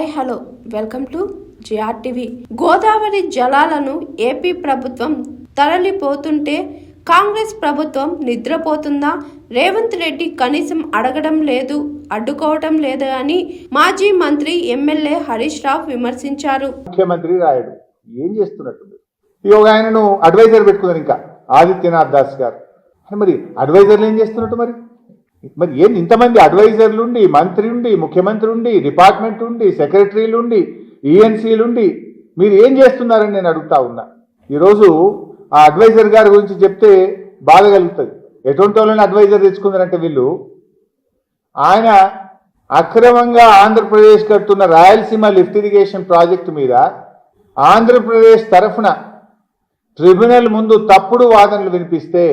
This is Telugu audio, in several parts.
Hi hello. Welcome to GR TV. Godavari జలాలను ఏపీ ప్రభుత్వం తరలిపోతుంటే కాంగ్రెస్ ప్రభుత్వం నిద్రపోతుందా? రేవంత్ రెడ్డి కనీసం అడగడం లేదు అడ్డుకోవటం లేదు అని మాజీ మంత్రి ఎమ్మెల్యే హరీష్ రావు విమర్శించారు. ముఖ్యమంత్రి రాయడు ఏం చేస్తున్నట్టు ఈ ఒక ఆయనను అడ్వైజర్ పెట్టుకున్నారు ఇంకా ఆదిత్యనాథ్ దాస్ గారు. మరి అడ్వైజర్లు ఏం చేస్తున్నట్టు మరి? మరి ఏంది? ఇంతమంది అడ్వైజర్లు ఉండి మంత్రి ఉండి ముఖ్యమంత్రి ఉండి డిపార్ట్మెంట్ ఉండి సెక్రటరీలు ఉండి ఈఎన్సీలు ఉండి మీరు ఏం చేస్తున్నారని నేను అడుగుతా ఉన్నా. ఈరోజు ఆ అడ్వైజర్ గారి గురించి చెప్తే బాధ కలుగుతుంది. ఎటువంటి వాళ్ళని అడ్వైజర్ తెచ్చుకున్నారంటే వీళ్ళు? ఆయన అక్రమంగా ఆంధ్రప్రదేశ్ కడుతున్న రాయలసీమ లిఫ్ట్ ఇరిగేషన్ ప్రాజెక్టు మీద ఆంధ్రప్రదేశ్ తరఫున ట్రిబ్యునల్ ముందు తప్పుడు వాదనలు వినిపిస్తే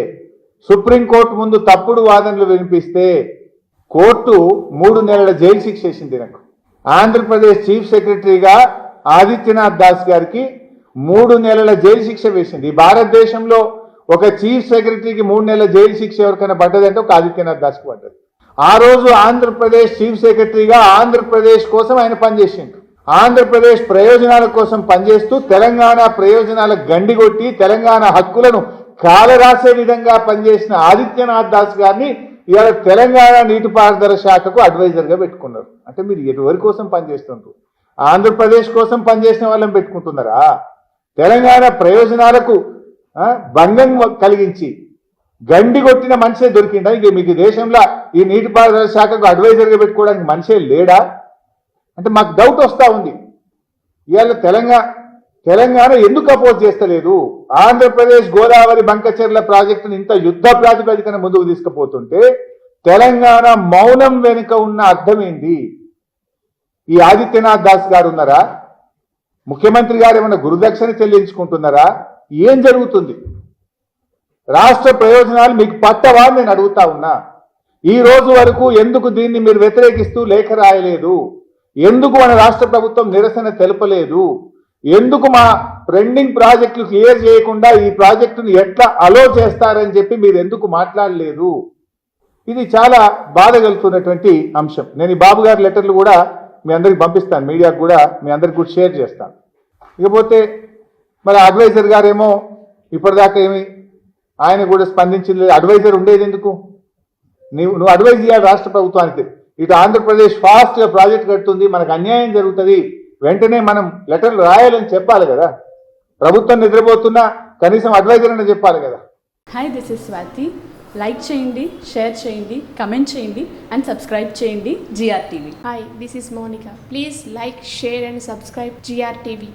సుప్రీంకోర్టు ముందు తప్పుడు వాదనలు వినిపిస్తే కోర్టు మూడు నెలల జైలు శిక్ష వేసింది నాకు. ఆంధ్రప్రదేశ్ చీఫ్ సెక్రటరీగా ఆదిత్యనాథ్ దాస్ గారికి మూడు నెలల జైలు శిక్ష వేసింది. ఈ భారతదేశంలో ఒక చీఫ్ సెక్రటరీకి మూడు నెలల జైలు శిక్ష ఎవరికైనా పడ్డదంటే ఒక ఆదిత్యనాథ్ దాస్కి పడ్డది. ఆ రోజు ఆంధ్రప్రదేశ్ చీఫ్ సెక్రటరీగా ఆంధ్రప్రదేశ్ కోసం ఆయన పనిచేసిండు. ఆంధ్రప్రదేశ్ ప్రయోజనాల కోసం పనిచేస్తూ తెలంగాణ ప్రయోజనాల గండిగొట్టి తెలంగాణ హక్కులను కాలరాసే విధంగా పనిచేసిన ఆదిత్యనాథ్ దాస్ గారిని ఇవాళ తెలంగాణ నీటిపారుదల శాఖకు అడ్వైజర్గా పెట్టుకున్నారు. అంటే మీరు ఎవరి కోసం పనిచేస్తుంటారు ఆంధ్రప్రదేశ్ కోసం పనిచేసిన వాళ్ళని పెట్టుకుంటున్నారా? తెలంగాణ ప్రయోజనాలకు భంగం కలిగించి గండి కొట్టిన మనిషే దొరికిందా ఇంక మీకు దేశంలో ఈ నీటిపారుదల శాఖకు అడ్వైజర్గా పెట్టుకోవడానికి మనిషే లేడా? అంటే మాకు డౌట్ వస్తూ ఉంది. ఇవాళ తెలంగాణ తెలంగాణ ఎందుకు అపోజ్ చేస్తలేదు? ఆంధ్రప్రదేశ్ గోదావరి బంకచెర్ల ప్రాజెక్టును ఇంత యుద్ధ ప్రాతిపదికన ముందుకు తీసుకుపోతుంటే తెలంగాణ మౌనం వెనుక ఉన్న అర్థం ఏంది? ఈ ఆదిత్యనాథ్ దాస్ గారు ఉన్నారా? ముఖ్యమంత్రి గారు ఏమైనా గురుదక్షిణ చెల్లించుకుంటున్నారా? ఏం జరుగుతుంది? రాష్ట్ర ప్రయోజనాలు మీకు పట్టవా నేను అడుగుతా ఉన్నా. ఈ రోజు వరకు ఎందుకు దీన్ని మీరు వ్యతిరేకిస్తూ లేఖ రాయలేదు? ఎందుకు మన రాష్ట్ర ప్రభుత్వం నిరసన తెలపలేదు? ఎందుకు మా పెండింగ్ ప్రాజెక్టులు క్లియర్ చేయకుండా ఈ ప్రాజెక్టును ఎట్లా అలో చేస్తారని చెప్పి మీరు ఎందుకు మాట్లాడలేదు? ఇది చాలా బాధ కలుగుతున్నటువంటి అంశం. నేను ఈ బాబు గారి లెటర్లు కూడా మీ అందరికి పంపిస్తాను. మీడియాకు కూడా మీ అందరికి కూడా షేర్ చేస్తాను. ఇకపోతే మరి అడ్వైజర్ గారేమో ఇప్పటిదాకా ఏమి ఆయన కూడా స్పందించింది లేదు. అడ్వైజర్ ఉండేది ఎందుకు? నువ్వు నువ్వు అడ్వైజ్ చేయాలి రాష్ట్ర ప్రభుత్వానికి. ఇటు ఆంధ్రప్రదేశ్ ఫాస్ట్గా ప్రాజెక్ట్ కడుతుంది. మనకు అన్యాయం జరుగుతుంది. వెంటనే మనం లెటర్లు రాయాలని చెప్పాలి కదా ప్రభుత్వం నిద్రపోతున్నా కనీసం అడ్వైజర్ అని చెప్పాలి కదా hi this is Swathi like చేయండి షేర్ చేయండి కమెంట్ చేయండి అండ్ సబ్స్క్రైబ్ చేయండి GR TV Hi, this is Monica. Please like, share, and subscribe GRTV.